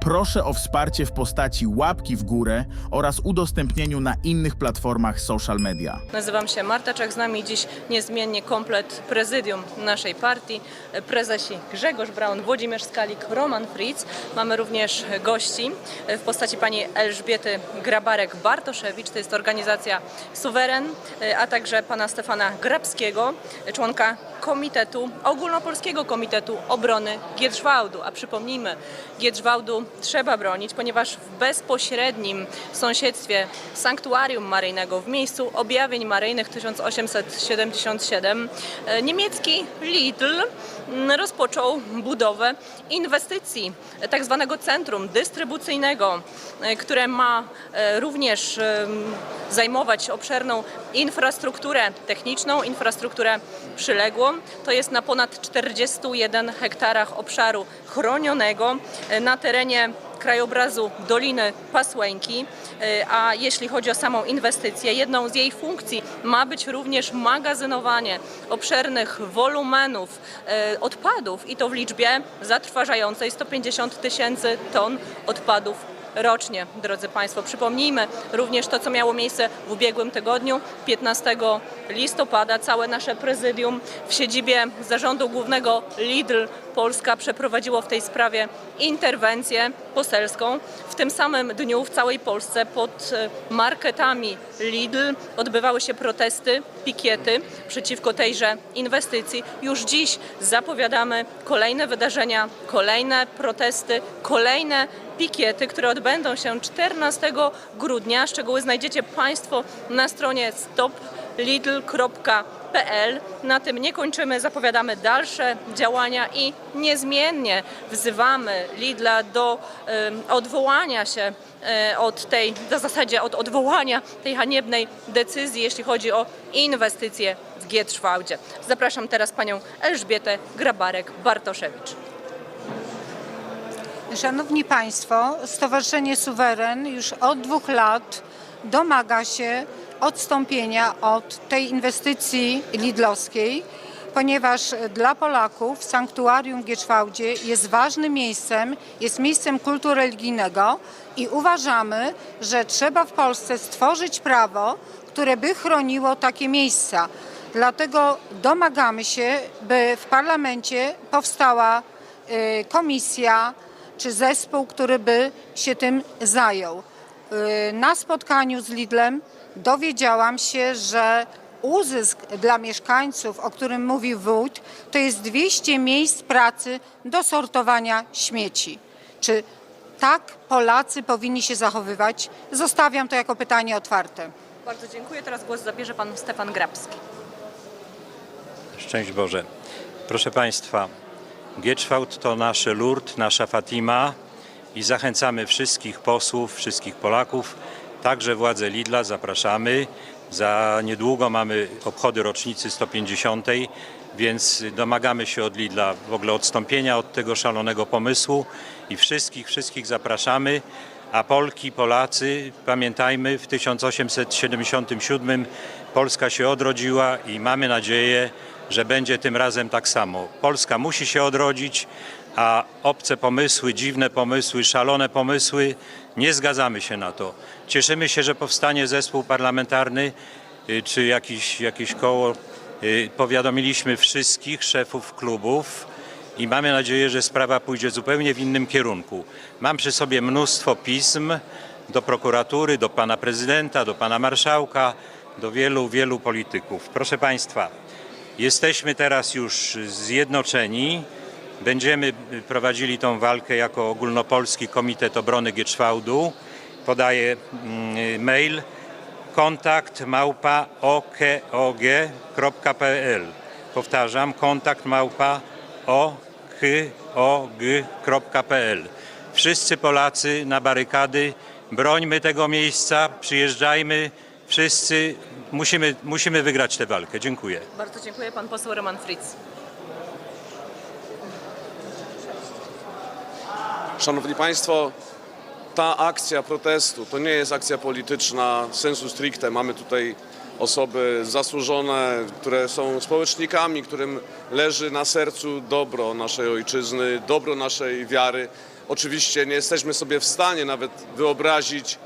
proszę o wsparcie w postaci łapki w górę oraz udostępnieniu na innych platformach social media. Nazywam się Marta Czech, z nami dziś niezmiennie komplet prezydium naszej partii, prezesi Grzegorz Braun, Włodzimierz Skalik, Roman Fritz. Mamy również gości w postaci pani Elżbiety Grabarek-Bartoszewicz, to jest organizacja Suweren, a także pana Stefana Grabskiego, członka Komitetu, Ogólnopolskiego Komitetu Obrony Gietrzwałdu. A przypomnijmy, Gietrzwałdu trzeba bronić, ponieważ w bezpośrednim sąsiedztwie sanktuarium maryjnego w miejscu objawień maryjnych 1877 e, niemiecki Lidl rozpoczął budowę inwestycji tak zwanego centrum dystrybucyjnego, e, które ma e, również zajmować obszerną infrastrukturę techniczną, infrastrukturę przyległą. To jest na ponad 41 hektarach obszaru chronionego e, na terenie krajobrazu Doliny Pasłęki, E, a jeśli chodzi o samą inwestycję, jedną z jej funkcji ma być również magazynowanie obszernych wolumenów e, odpadów i to w liczbie zatrważającej 150 tysięcy ton odpadów rocznie, drodzy Państwo. Przypomnijmy również to, co miało miejsce w ubiegłym tygodniu, 15 listopada. Całe nasze prezydium w siedzibie Zarządu Głównego Lidl Polska przeprowadziło w tej sprawie interwencję poselską. W tym samym dniu w całej Polsce pod e, marketami Lidl odbywały się protesty, pikiety przeciwko tejże inwestycji. Już dziś zapowiadamy kolejne wydarzenia, kolejne protesty, kolejne pikiety, które odbędą się 14 grudnia. Szczegóły znajdziecie Państwo na stronie stoplidl.pl. Na tym nie kończymy, zapowiadamy dalsze działania i niezmiennie wzywamy Lidla do em, odwołania się e, od tej, w zasadzie od odwołania tej haniebnej decyzji, jeśli chodzi o inwestycje w Gietrzwałdzie. Zapraszam teraz panią Elżbietę Grabarek-Bartoszewicz. Szanowni Państwo, Stowarzyszenie Suweren już od dwóch lat domaga się odstąpienia od tej inwestycji lidlowskiej, ponieważ dla Polaków sanktuarium w jest ważnym miejscem, jest miejscem kultu religijnego i uważamy, że trzeba w Polsce stworzyć prawo, które by chroniło takie miejsca. Dlatego domagamy się, by w parlamencie powstała y, komisja czy zespół, który by się tym zajął. Y, Na spotkaniu z Lidlem dowiedziałam się, że uzysk dla mieszkańców, o którym mówił wójt, to jest 200 miejsc pracy do sortowania śmieci. Czy tak Polacy powinni się zachowywać? Zostawiam to jako pytanie otwarte. Bardzo dziękuję. Teraz głos zabierze pan Stefan Grabski. Szczęść Boże. Proszę Państwa, Gieczwałd to nasze Lourdes, nasza Fatima i zachęcamy wszystkich posłów, wszystkich Polaków, także władze Lidla zapraszamy. Za niedługo mamy obchody rocznicy 150, więc domagamy się od Lidla w ogóle odstąpienia od tego szalonego pomysłu i wszystkich, wszystkich zapraszamy. A Polki, Polacy, pamiętajmy, w 1877 Polska się odrodziła i mamy nadzieję, że będzie tym razem tak samo. Polska musi się odrodzić, a obce pomysły, dziwne pomysły, szalone pomysły, nie zgadzamy się na to. Cieszymy się, że powstanie zespół parlamentarny y, czy jakiś, jakieś koło. Y, Powiadomiliśmy wszystkich szefów klubów i mamy nadzieję, że sprawa pójdzie zupełnie w innym kierunku. Mam przy sobie mnóstwo pism do prokuratury, do pana prezydenta, do pana marszałka, do wielu, wielu polityków. Proszę państwa, Jesteśmy teraz już zjednoczeni. Będziemy prowadzili tą walkę jako Ogólnopolski Komitet Obrony Gieczwałdu. Podaję mm, mail kontakt małpa okog.pl. Powtarzam, kontakt małpa okog.pl. Wszyscy Polacy na barykady, brońmy tego miejsca, przyjeżdżajmy, wszyscy musimy, musimy wygrać tę walkę. Dziękuję. Bardzo dziękuję. Pan poseł Roman Fritz. Szanowni Państwo, ta akcja protestu to nie jest akcja polityczna sensu stricte. Mamy tutaj osoby zasłużone, które są społecznikami, którym leży na sercu dobro naszej ojczyzny, dobro naszej wiary, Oczywiście nie jesteśmy sobie w stanie nawet wyobrazić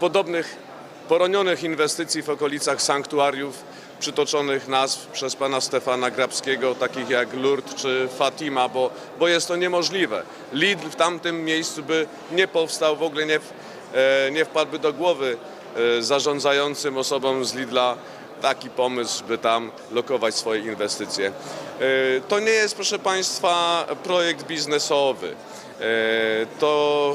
podobnych poronionych inwestycji w okolicach sanktuariów przytoczonych nazw przez pana Stefana Grabskiego, takich jak Lourdes czy Fatima, bo, bo jest to niemożliwe. Lidl w tamtym miejscu by nie powstał, w ogóle nie, w- e, nie wpadłby do głowy e, zarządzającym osobom z Lidla taki pomysł, by tam lokować swoje inwestycje. E, To nie jest, proszę Państwa, projekt biznesowy. E, To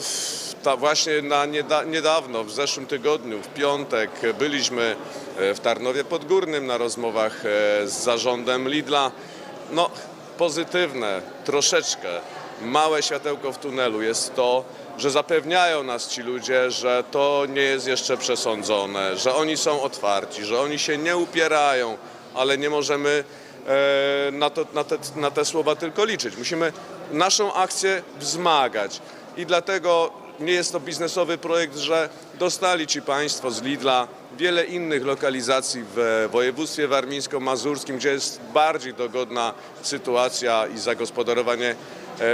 ta właśnie na nieda, niedawno, w zeszłym tygodniu, w piątek, byliśmy e, w Tarnowie Podgórnym na rozmowach z zarządem Lidla. No, pozytywne, troszeczkę, małe światełko w tunelu jest to, że zapewniają nas ci ludzie, że to nie jest jeszcze przesądzone, że oni są otwarci, że oni się nie upierają, ale nie możemy e, na, to, na, te, na te słowa tylko liczyć. Musimy naszą akcję wzmagać i dlatego nie jest to biznesowy projekt, że dostali ci Państwo z Lidla wiele innych lokalizacji w województwie warmińsko-mazurskim, gdzie jest bardziej dogodna sytuacja i zagospodarowanie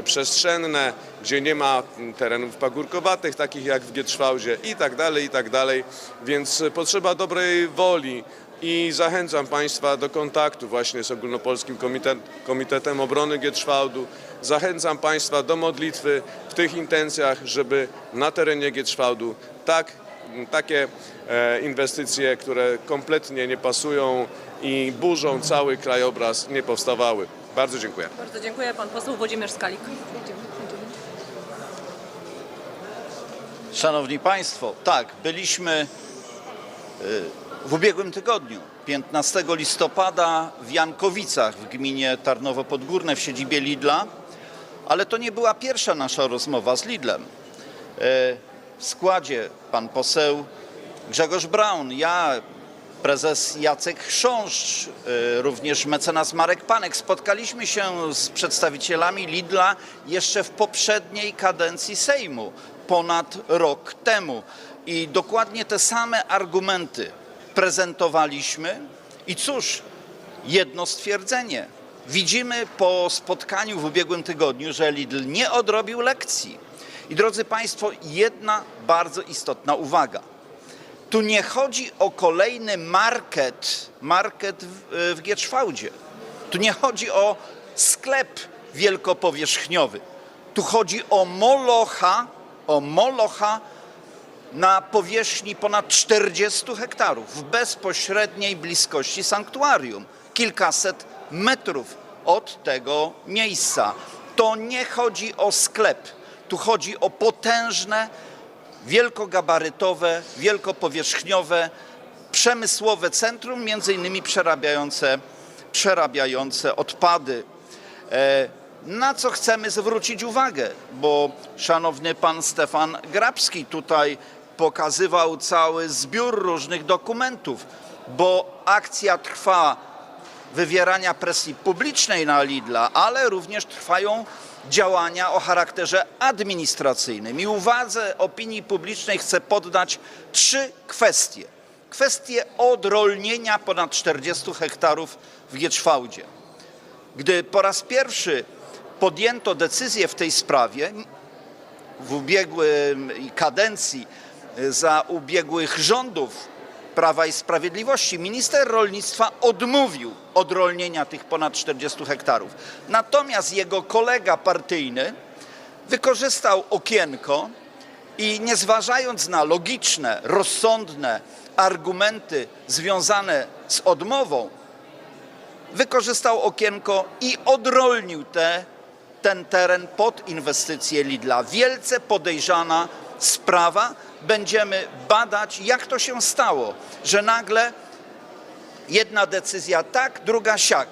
przestrzenne, gdzie nie ma terenów pagórkowatych, takich jak w Gietrzwałdzie i tak dalej, i tak dalej. Więc e, potrzeba dobrej woli i zachęcam Państwa do kontaktu właśnie z Ogólnopolskim Komitet, Komitetem Obrony Gietrzwałdu. Zachęcam Państwa do modlitwy w tych intencjach, żeby na terenie Gietrzwałdu tak, takie e, inwestycje, które kompletnie nie pasują i burzą cały krajobraz, nie powstawały. Bardzo dziękuję. Bardzo dziękuję. Pan poseł Włodzimierz Skalik. Szanowni Państwo, tak, byliśmy y, w ubiegłym tygodniu, 15 listopada w Jankowicach w gminie Tarnowo Podgórne w siedzibie Lidla, ale to nie była pierwsza nasza rozmowa z Lidlem. Y, W składzie pan poseł Grzegorz Braun, ja, prezes Jacek Chrząszcz, y, również mecenas Marek Panek. Spotkaliśmy się z przedstawicielami Lidla jeszcze w poprzedniej kadencji Sejmu, ponad rok temu. I dokładnie te same argumenty prezentowaliśmy. I cóż, jedno stwierdzenie. Widzimy po spotkaniu w ubiegłym tygodniu, że Lidl nie odrobił lekcji. I drodzy Państwo, jedna bardzo istotna uwaga. Tu nie chodzi o kolejny market, market w, w Gietrzwałdzie. Tu nie chodzi o sklep wielkopowierzchniowy. Tu chodzi o molocha, o molocha na powierzchni ponad 40 hektarów w bezpośredniej bliskości sanktuarium, kilkaset metrów od tego miejsca. To nie chodzi o sklep, tu chodzi o potężne, wielkogabarytowe, wielkopowierzchniowe, przemysłowe centrum, między innymi przerabiające, przerabiające odpady. E, Na co chcemy zwrócić uwagę, bo szanowny pan Stefan Grabski tutaj pokazywał cały zbiór różnych dokumentów, bo akcja trwa wywierania presji publicznej na Lidla, ale również trwają działania o charakterze administracyjnym. I uwadze opinii publicznej chcę poddać trzy kwestie. Kwestie odrolnienia ponad 40 hektarów w Gietrzwałdzie. Gdy po raz pierwszy podjęto decyzję w tej sprawie, w ubiegłej kadencji za ubiegłych rządów Prawa i Sprawiedliwości minister rolnictwa odmówił odrolnienia tych ponad 40 hektarów. Natomiast jego kolega partyjny wykorzystał okienko i nie zważając na logiczne, rozsądne argumenty związane z odmową, wykorzystał okienko i odrolnił te, ten teren pod inwestycję Lidla. Wielce podejrzana sprawa. Będziemy badać, jak to się stało, że nagle jedna decyzja tak, druga siak.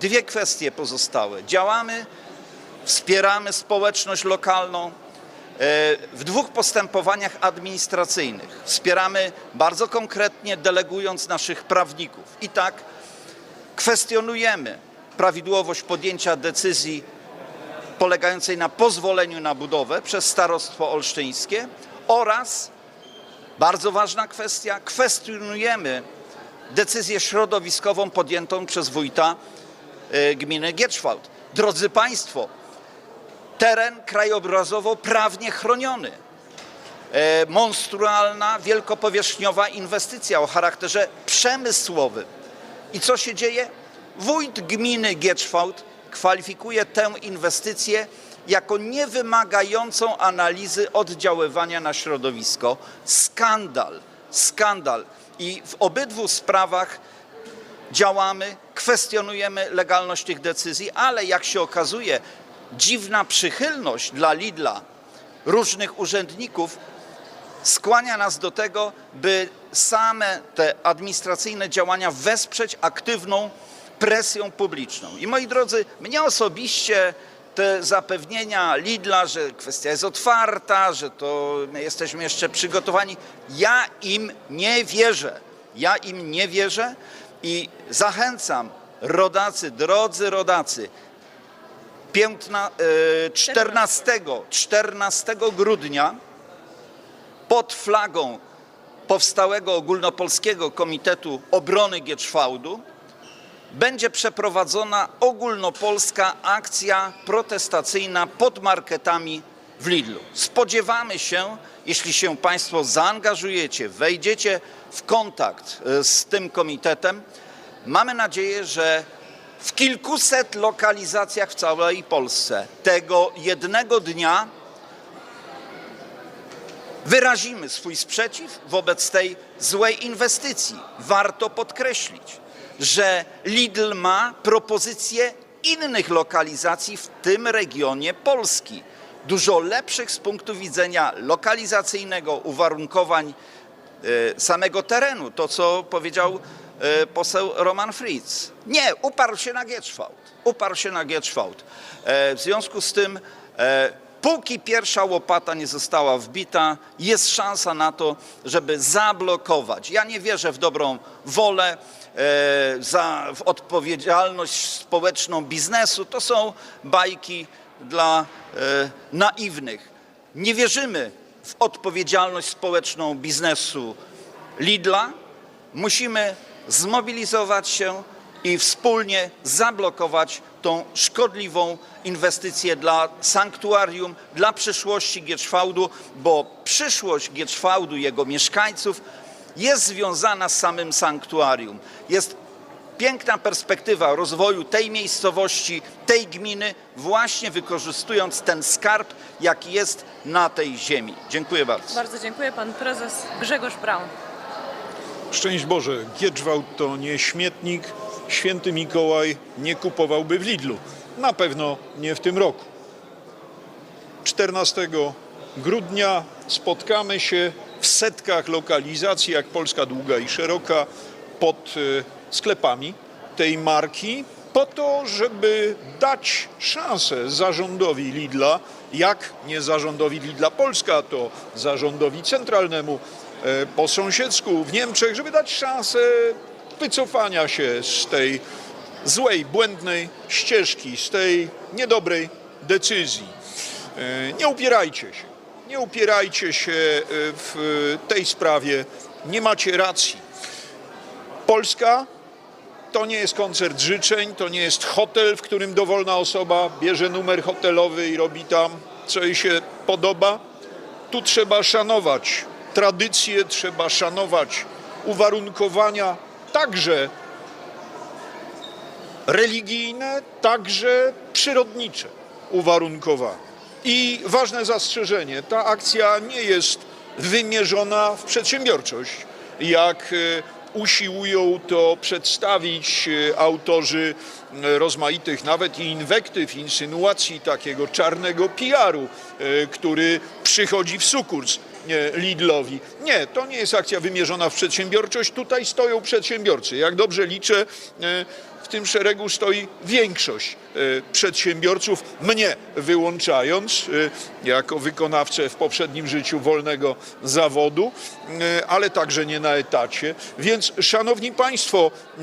Dwie kwestie pozostałe. Działamy, wspieramy społeczność lokalną, e, w dwóch postępowaniach administracyjnych. Wspieramy bardzo konkretnie, delegując naszych prawników. I tak kwestionujemy prawidłowość podjęcia decyzji polegającej na pozwoleniu na budowę przez starostwo olsztyńskie oraz, bardzo ważna kwestia, kwestionujemy decyzję środowiskową podjętą przez wójta e, gminy Gietrzwałd. Drodzy Państwo, teren krajobrazowo prawnie chroniony. E, monstrualna, wielkopowierzchniowa inwestycja o charakterze przemysłowym. I co się dzieje? Wójt gminy Gieczwałd kwalifikuje tę inwestycję jako niewymagającą analizy oddziaływania na środowisko. Skandal, skandal. I w obydwu sprawach działamy, kwestionujemy legalność tych decyzji, ale jak się okazuje, dziwna przychylność dla Lidla różnych urzędników skłania nas do tego, by same te administracyjne działania wesprzeć aktywną presją publiczną. I moi drodzy, mnie osobiście te zapewnienia Lidla, że kwestia jest otwarta, że to my jesteśmy jeszcze przygotowani, ja im nie wierzę. Ja im nie wierzę i zachęcam rodacy, drodzy rodacy, 15, e, 14, 14 grudnia pod flagą powstałego ogólnopolskiego Komitetu Obrony Gieczwałdu będzie przeprowadzona ogólnopolska akcja protestacyjna pod marketami w Lidlu. Spodziewamy się, jeśli się Państwo zaangażujecie, wejdziecie w kontakt e, z tym komitetem, mamy nadzieję, że w kilkuset lokalizacjach w całej Polsce tego jednego dnia wyrazimy swój sprzeciw wobec tej złej inwestycji. Warto podkreślić, że Lidl ma propozycje innych lokalizacji w tym regionie Polski. Dużo lepszych z punktu widzenia lokalizacyjnego, uwarunkowań e, samego terenu. To, co powiedział e, poseł Roman Fritz. Nie, uparł się na Gieczwałd. Uparł się na Gieczwałd. E, W związku z tym Póki pierwsza łopata nie została wbita, jest szansa na to, żeby zablokować. Ja nie wierzę w dobrą wolę, e, za, w odpowiedzialność społeczną biznesu. To są bajki dla e, naiwnych. Nie wierzymy w odpowiedzialność społeczną biznesu Lidla. Musimy zmobilizować się i wspólnie zablokować tą szkodliwą inwestycję dla sanktuarium, dla przyszłości Gieczwałdu, bo przyszłość Gieczwałdu, jego mieszkańców jest związana z samym sanktuarium. Jest piękna perspektywa rozwoju tej miejscowości, tej gminy, właśnie wykorzystując ten skarb, jaki jest na tej ziemi. Dziękuję bardzo. Bardzo dziękuję. Pan prezes Grzegorz Braun. Szczęść Boże, Gieczwałd to nie śmietnik, święty Mikołaj nie kupowałby w Lidlu. Na pewno nie w tym roku. 14 grudnia spotkamy się w setkach lokalizacji, jak Polska długa i szeroka, pod e, sklepami tej marki, po to, żeby dać szansę zarządowi Lidla, jak nie zarządowi Lidla Polska, to zarządowi centralnemu e, po sąsiedzku w Niemczech, żeby dać szansę wycofania się z tej złej, błędnej ścieżki, z tej niedobrej decyzji. E, Nie upierajcie się. Nie upierajcie się e, w tej sprawie. Nie macie racji. Polska to nie jest koncert życzeń, to nie jest hotel, w którym dowolna osoba bierze numer hotelowy i robi tam, co jej się podoba. Tu trzeba szanować tradycje, trzeba szanować uwarunkowania, także religijne, także przyrodnicze uwarunkowania. I ważne zastrzeżenie, ta akcja nie jest wymierzona w przedsiębiorczość, jak e, usiłują to przedstawić e, autorzy e, rozmaitych nawet i inwektyw, insynuacji takiego czarnego PR-u, który przychodzi w sukurs Lidlowi. Nie, to nie jest akcja wymierzona w przedsiębiorczość. Tutaj stoją przedsiębiorcy. Jak dobrze liczę, e, w tym szeregu stoi większość e, przedsiębiorców, mnie wyłączając, e, jako wykonawcę w poprzednim życiu wolnego zawodu, e, ale także nie na etacie. Więc, szanowni państwo, e,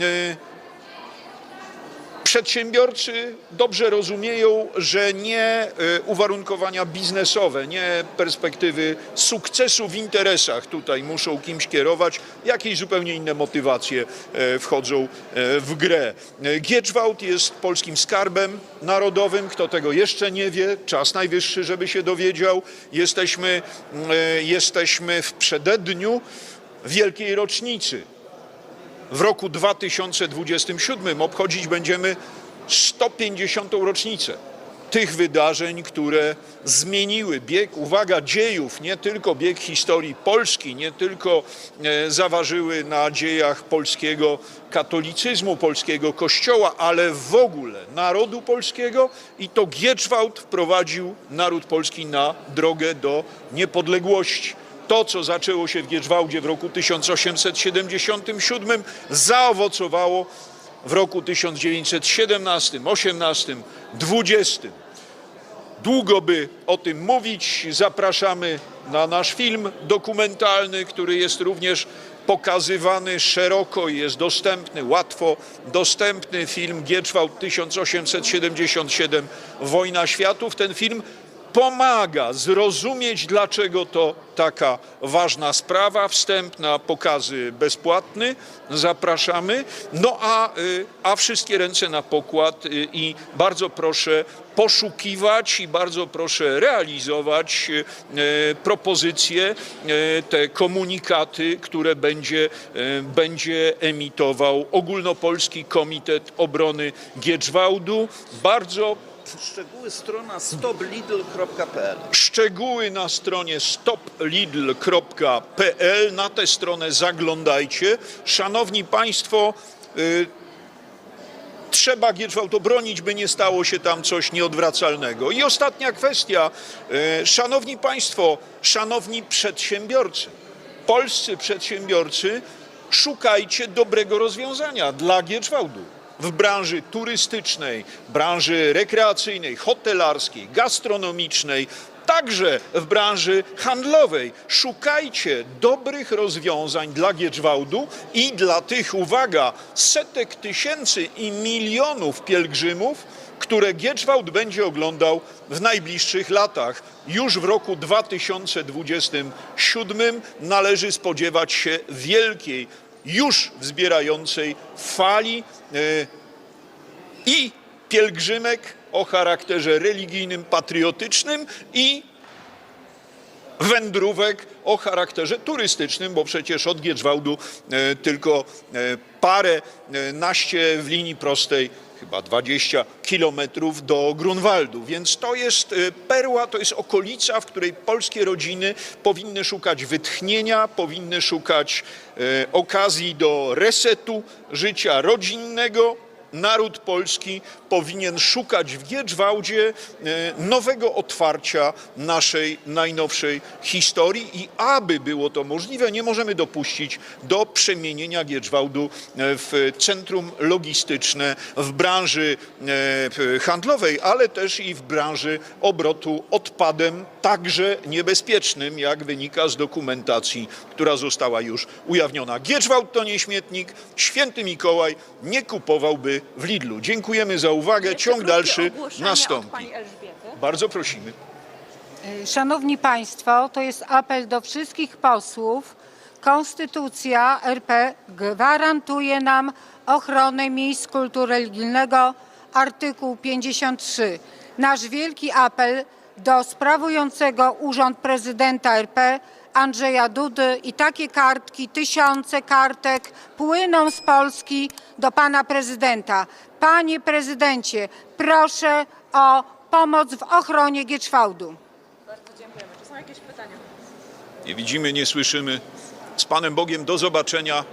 Przedsiębiorcy dobrze rozumieją, że nie e, uwarunkowania biznesowe, nie perspektywy sukcesu w interesach tutaj muszą kimś kierować, jakieś zupełnie inne motywacje e, wchodzą e, w grę. Gieczwałd jest polskim skarbem narodowym. Kto tego jeszcze nie wie, czas najwyższy, żeby się dowiedział. Jesteśmy, jesteśmy w przededniu wielkiej rocznicy w roku 2027 obchodzić będziemy 150. rocznicę tych wydarzeń, które zmieniły bieg, uwaga, dziejów, nie tylko bieg historii Polski, nie tylko e, zaważyły na dziejach polskiego katolicyzmu, polskiego kościoła, ale w ogóle narodu polskiego i to Gieczwałd wprowadził naród polski na drogę do niepodległości. To, co zaczęło się w Gieczwałdzie w roku 1877, zaowocowało w roku 1917, 18, 20. Długo by o tym mówić. Zapraszamy na nasz film dokumentalny, który jest również pokazywany szeroko i jest dostępny, łatwo dostępny. Film Gieczwałd 1877 Wojna Światów. Ten film pomaga zrozumieć, dlaczego to taka ważna sprawa. Wstęp na pokazy bezpłatny, zapraszamy. No a, y, a wszystkie ręce na pokład y, i bardzo proszę poszukiwać i bardzo proszę realizować y, propozycje, te komunikaty, które będzie, będzie emitował Ogólnopolski Komitet Obrony Gieczwałdu. Bardzo Szczegóły strona stoplidl.pl. Szczegóły na stronie stoplidl.pl. Na tę stronę zaglądajcie. Szanowni Państwo, y, trzeba Gieczwałd obronić, by nie stało się tam coś nieodwracalnego. I ostatnia kwestia. Y, szanowni Państwo, szanowni przedsiębiorcy, polscy przedsiębiorcy, szukajcie dobrego rozwiązania dla Gieczwałdu w branży turystycznej, branży rekreacyjnej, hotelarskiej, gastronomicznej, także w branży handlowej. Szukajcie dobrych rozwiązań dla Gieczwałdu i dla tych, uwaga, setek tysięcy i milionów pielgrzymów, które Gieczwałd będzie oglądał w najbliższych latach. Już w roku 2027 należy spodziewać się wielkiej, już wzbierającej fali e, i pielgrzymek o charakterze religijnym, patriotycznym i wędrówek o charakterze turystycznym, bo przecież od Gieczwałdu e, tylko e, parę e, naście w linii prostej, chyba 20 kilometrów do Grunwaldu. Więc to jest perła, to jest okolica, w której polskie rodziny powinny szukać wytchnienia, powinny szukać okazji do resetu życia rodzinnego, naród polski powinien szukać w Gieczwałdzie e, nowego otwarcia naszej najnowszej historii i aby było to możliwe, nie możemy dopuścić do przemienienia Gieczwałdu e, w centrum logistyczne w branży e, handlowej, ale też i w branży obrotu odpadem, także niebezpiecznym, jak wynika z dokumentacji, która została już ujawniona. Gieczwałd to nie śmietnik, święty Mikołaj nie kupowałby w Lidlu. Dziękujemy za uwagę. Ciąg dalszy nastąpi. Bardzo prosimy. Szanowni Państwo, to jest apel do wszystkich posłów. Konstytucja RP gwarantuje nam ochronę miejsc kultu religijnego, artykuł 53. Nasz wielki apel do sprawującego urząd prezydenta RP Andrzeja Dudy i takie kartki, tysiące kartek płyną z Polski do pana prezydenta. Panie prezydencie, proszę o pomoc w ochronie Gieczwałdu. Bardzo dziękujemy. Czy są jakieś pytania? Nie widzimy, nie słyszymy. Z Panem Bogiem do zobaczenia